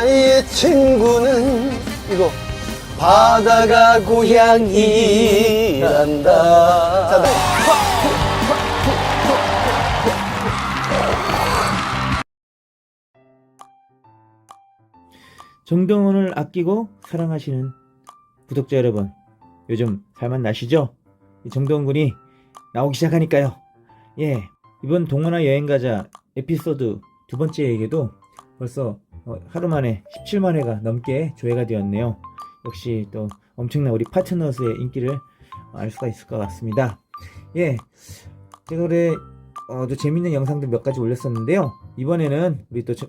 나의 친구는 이거 바다가 고향이란다. 자, 네. 정동원을 아끼고 사랑하시는 구독자 여러분, 요즘 살만 나시죠? 이 정동원 군이 나오기 시작하니까요. 예, 이번 동원아 여행가자 에피소드 두 번째에게도 벌써 어, 하루 만에 17만 회가 넘게 조회가 되었네요. 역시 또 엄청난 우리 파트너스의 인기를 알 수가 있을 것 같습니다. 예, 올해 어, 또 재밌는 영상들 몇 가지 올렸었는데요. 이번에는 우리 또 저-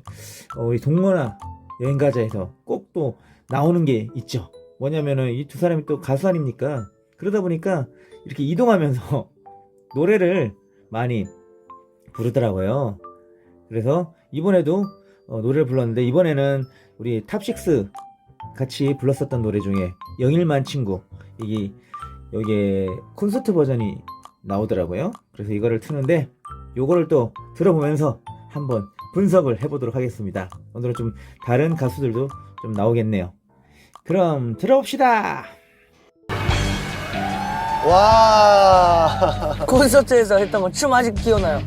어, 우리 동원아 여행가자에서 꼭 또 나오는 게 있죠. 뭐냐면은 이 두 사람이 또 가수 아닙니까? 그러다 보니까 이렇게 이동하면서 노래를 많이 부르더라고요. 그래서 이번에도 어, 노래를 불렀는데 이번에는 우리 탑식스 같이 불렀었던 노래 중에 영일만 친구 이게 여기에 콘서트 버전이 나오더라고요. 그래서 이거를 트는데 요거를 또 들어보면서 한번 분석을 해보도록 하겠습니다. 오늘은 좀 다른 가수들도 좀 나오겠네요. 그럼 들어봅시다. 와. 콘서트에서 했던 거 춤 아직 기억나요.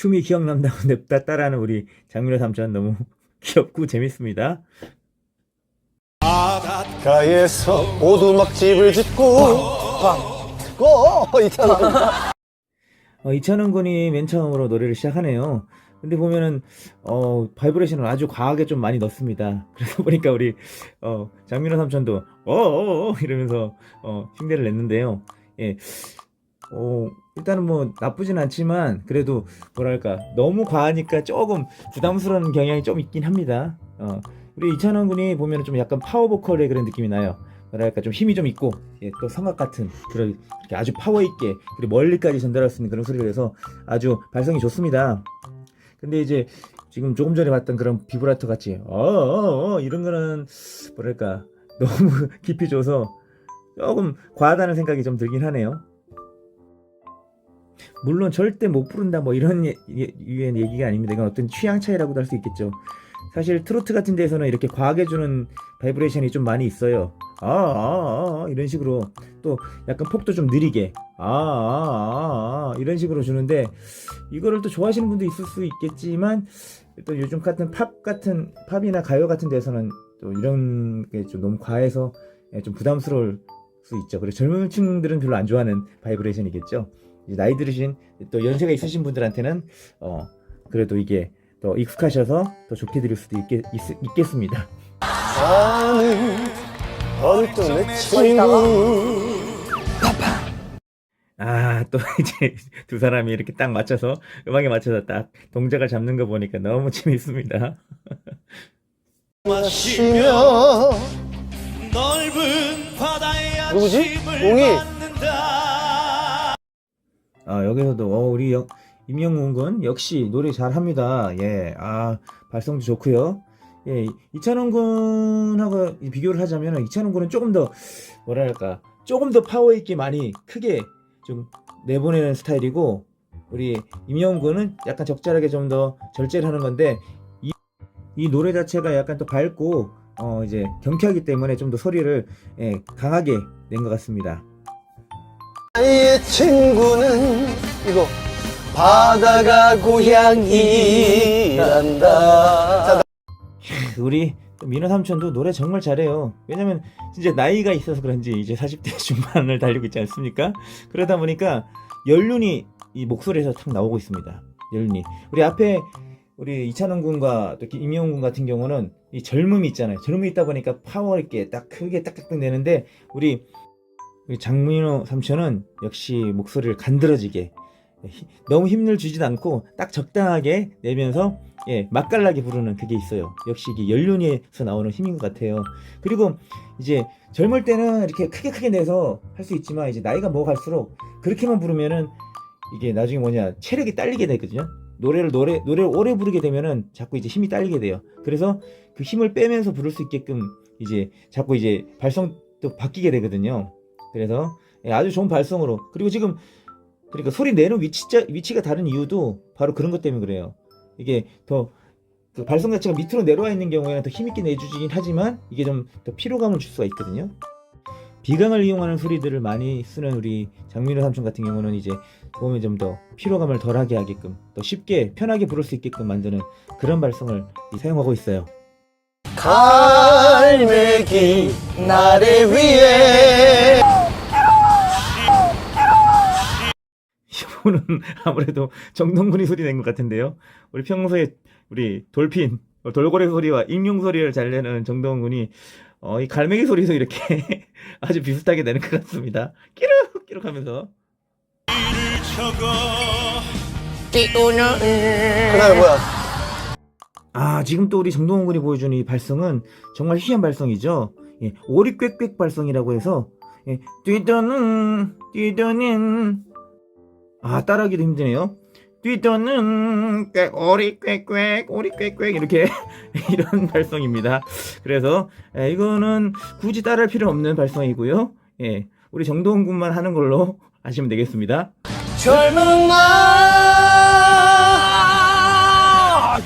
춤이 기억난다고 냅다 따라하는 우리 장민호 삼촌 너무 귀엽고 재밌습니다. 가에서 오두막집을 짓고 고 있잖아. 어, 이찬원 군이 맨 처음으로 노래를 시작하네요. 근데 보면은 어 바이브레이션을 아주 과하게 좀 많이 넣습니다. 그러다 보니까 우리 어 장민호 삼촌도 어어어 이러면서 어 흉내를 냈는데요. 예. 어 일단은 뭐 나쁘진 않지만 그래도 뭐랄까 너무 과하니까 조금 부담스러운 경향이 좀 있긴 합니다. 어 우리 이찬원 군이 보면은 좀 약간 파워 보컬의 그런 느낌이 나요. 뭐랄까 좀 힘이 좀 있고 예, 또 성악 같은 그런 이렇게 아주 파워 있게 그리고 멀리까지 전달할 수 있는 그런 소리가 돼서 아주 발성이 좋습니다. 근데 이제 지금 조금 전에 봤던 그런 비브라토 같이 어어어 이런 거는 뭐랄까 너무 깊이 줘서 조금 과하다는 생각이 좀 들긴 하네요. 물론 절대 못 부른다 뭐 이런 예, 예, 유의 얘기가 아닙니다. 이건 어떤 취향 차이라고도 할 수 있겠죠. 사실 트로트 같은 데서는 이렇게 과하게 주는 바이브레이션이 좀 많이 있어요. 아, 아, 아, 아, 이런 식으로 또 약간 폭도 좀 느리게 아, 아, 아, 아, 이런 식으로 주는데 이거를 또 좋아하시는 분도 있을 수 있겠지만 또 요즘 같은 팝 같은 팝이나 가요 같은 데서는 또 이런 게 좀 너무 과해서 예, 좀 부담스러울 수 있죠. 그리고 젊은 층들은 별로 안 좋아하는 바이브레이션이겠죠. 나이 들으신 또 연세가 있으신 분들한테는 어 그래도 이게 더 익숙하셔서 더 좋게 들을 수도 있겠, 있, 습니다 나는 언뜻 내 친구. 아, 또 이제 두 사람이 이렇게 딱 맞춰서 음악에 맞춰서 딱 동작을 잡는 거 보니까 너무 재밌습니다. 마시며 넓은 바다의 누구지? 아침을 웅이. 아, 여기서도 어, 우리 영- 임영웅 군 역시 노래 잘합니다. 예, 아 발성도 좋고요. 예, 이찬원 군하고 이 비교를 하자면 이찬원 군은 조금 더 뭐랄까 조금 더 파워 있게 많이 크게 좀 내보내는 스타일이고 우리 임영웅 군은 약간 적절하게 좀 더 절제를 하는 건데 이, 이 노래 자체가 약간 또 밝고 어 이제 경쾌하기 때문에 좀 더 소리를 예, 강하게 낸 것 같습니다. 나의 친구는 이거 바다가 고향이란다. 자, 우리 또 민호 삼촌도 노래 정말 잘해요. 왜냐면 진짜 나이가 있어서 그런지 이제 40대 중반을 달리고 있지 않습니까? 그러다 보니까 연륜이 이 목소리에서 탁 나오고 있습니다. 연륜이. 우리 앞에 우리 이찬원 군과 또 임영웅 군 같은 경우는 이 젊음이 있잖아요. 젊음이 있다 보니까 파워 있게 딱 크게 딱딱딱 내는데 우리 장민호 삼촌은 역시 목소리를 간드러지게 히- 너무 힘을 주지도 않고 딱 적당하게 내면서 예, 맛깔나게 부르는 그게 있어요. 역시 이게 연륜에서 나오는 힘인 것 같아요. 그리고 이제 젊을 때는 이렇게 크게 크게 내서 할 수 있지만 이제 나이가 먹어갈수록 그렇게만 부르면은 이게 나중에 뭐냐 체력이 딸리게 되거든요. 노래를 노래 노래를 오래 부르게 되면은 자꾸 이제 힘이 딸리게 돼요. 그래서 그 힘을 빼면서 부를 수 있게끔 이제 자꾸 이제 발성도 바뀌게 되거든요. 그래서 예, 아주 좋은 발성으로 그리고 지금 그러니까 소리 내는 위치 위치가 다른 이유도 바로 그런 것 때문에 그래요. 이게 더 그 발성 자체가 밑으로 내려와 있는 경우에는 더 힘있게 내주긴 하지만 이게 좀 더 피로감을 줄 수가 있거든요. 비강을 이용하는 소리들을 많이 쓰는 우리 장민호 삼촌 같은 경우는 이제 보면 좀더 피로감을 덜하게 하게끔 더 쉽게 편하게 부를 수 있게끔 만드는 그런 발성을 이- 사용하고 있어요. 갈매기 나래 위에 이거는 아무래도 정동근이 소리 낸 것 같은데요. 우리 평소에 우리 돌핀, 어, 돌고래 소리와 익룡 소리를 잘 내는 정동근이 어, 이 갈매기 소리도 이렇게 아주 비슷하게 내는 것 같습니다. 끼룩 끼룩 하면서 적어 그다음에 뭐야 아 지금 또 우리 정동원 군이 보여주는 이 발성은 정말 희한 발성이죠. 예, 오리꽥꽥 발성이라고 해서 예, 뛰더는 뛰더는 아 따라하기도 힘드네요. 뛰더는 꽥 오리 꽥꽥 오리 꽥꽥 이렇게 이런 발성입니다. 그래서 예, 이거는 굳이 따라할 필요 없는 발성이고요. 예, 우리 정동원 군만 하는 걸로 아시면 되겠습니다. 젊은 날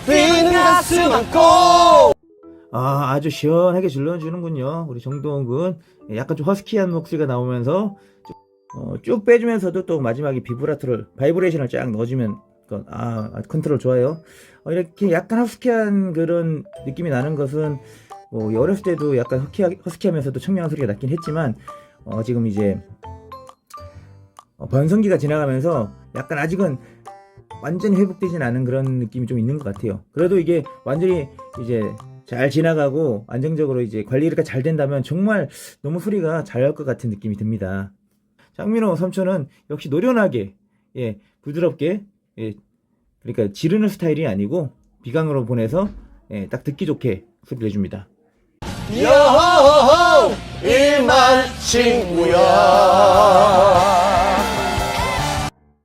비는 가슴 안고 아, 아주 시원하게 질러주는군요. 우리 정동원 군. 예, 약간 좀 허스키한 목소리가 나오면서 쭉, 어, 쭉 빼주면서도 또 마지막에 비브라토를, 바이브레이션을 쫙 넣어주면, 그, 아, 아, 컨트롤 좋아요. 어, 이렇게 약간 허스키한 그런 느낌이 나는 것은, 뭐, 어렸을 때도 약간 허스키하, 허스키하면서도 청량한 소리가 났긴 했지만, 어, 지금 이제, 어, 변성기가 지나가면서 약간 아직은 완전히 회복되진 않은 그런 느낌이 좀 있는 것 같아요. 그래도 이게 완전히 이제 잘 지나가고 안정적으로 이제 관리가 잘 된다면 정말 너무 소리가 잘 날 것 같은 느낌이 듭니다. 장민호 삼촌은 역시 노련하게 예 부드럽게 예 그러니까 지르는 스타일이 아니고 비강으로 보내서 예, 딱 듣기 좋게 소리를 내줍니다. 여호 일만 친구야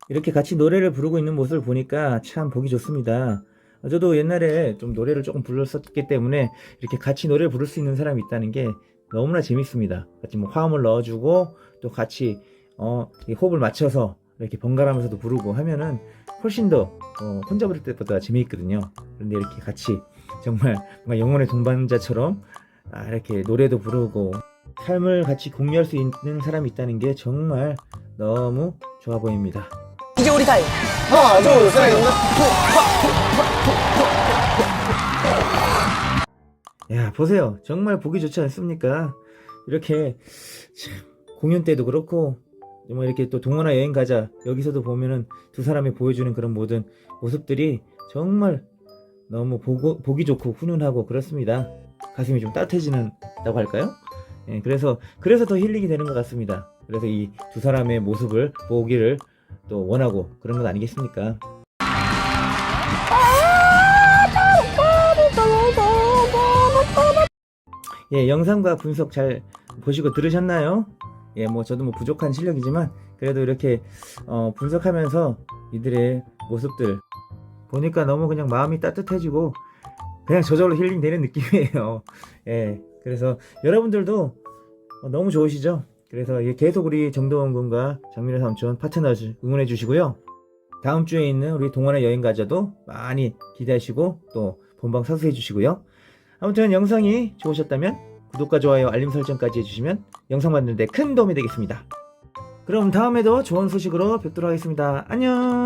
이렇게 같이 노래를 부르고 있는 모습을 보니까 참 보기 좋습니다. 저도 옛날에 좀 노래를 조금 불렀었기 때문에 이렇게 같이 노래를 부를 수 있는 사람이 있다는 게 너무나 재밌습니다. 같이 뭐 화음을 넣어주고 또 같이 어, 이 호흡을 맞춰서 이렇게 번갈아가면서도 부르고 하면은 훨씬 더 어, 혼자 부를 때보다 재미있거든요. 그런데 이렇게 같이 정말 뭔가 영혼의 동반자처럼 아, 이렇게 노래도 부르고 삶을 같이 공유할 수 있는 사람이 있다는 게 정말 너무 좋아 보입니다. 이제 우리 타임. 하나 둘셋 야, 보세요. 정말 보기 좋지 않습니까? 이렇게, 참, 공연 때도 그렇고, 정말 이렇게 또 동원아 여행 가자. 여기서도 보면은 두 사람이 보여주는 그런 모든 모습들이 정말 너무 보고, 보기 좋고 훈훈하고 그렇습니다. 가슴이 좀 따뜻해지는다고 할까요? 예, 그래서, 그래서 더 힐링이 되는 것 같습니다. 그래서 이 두 사람의 모습을 보기를 또 원하고 그런 것 아니겠습니까? 예, 영상과 분석 잘 보시고 들으셨나요? 예, 뭐 저도 뭐 부족한 실력이지만 그래도 이렇게 어, 분석하면서 이들의 모습들 보니까 너무 그냥 마음이 따뜻해지고 그냥 저절로 힐링되는 느낌이에요. 예, 그래서 여러분들도 어, 너무 좋으시죠? 그래서 예, 계속 우리 정동원 군과 장민호 삼촌 파트너즈 응원해 주시고요. 다음 주에 있는 우리 동원의 여행 가자도 많이 기대하시고 또 본방 사수해 주시고요. 아무튼 영상이 좋으셨다면 구독과 좋아요, 알림 설정까지 해주시면 영상 만드는데 큰 도움이 되겠습니다. 그럼 다음에도 좋은 소식으로 뵙도록 하겠습니다. 안녕!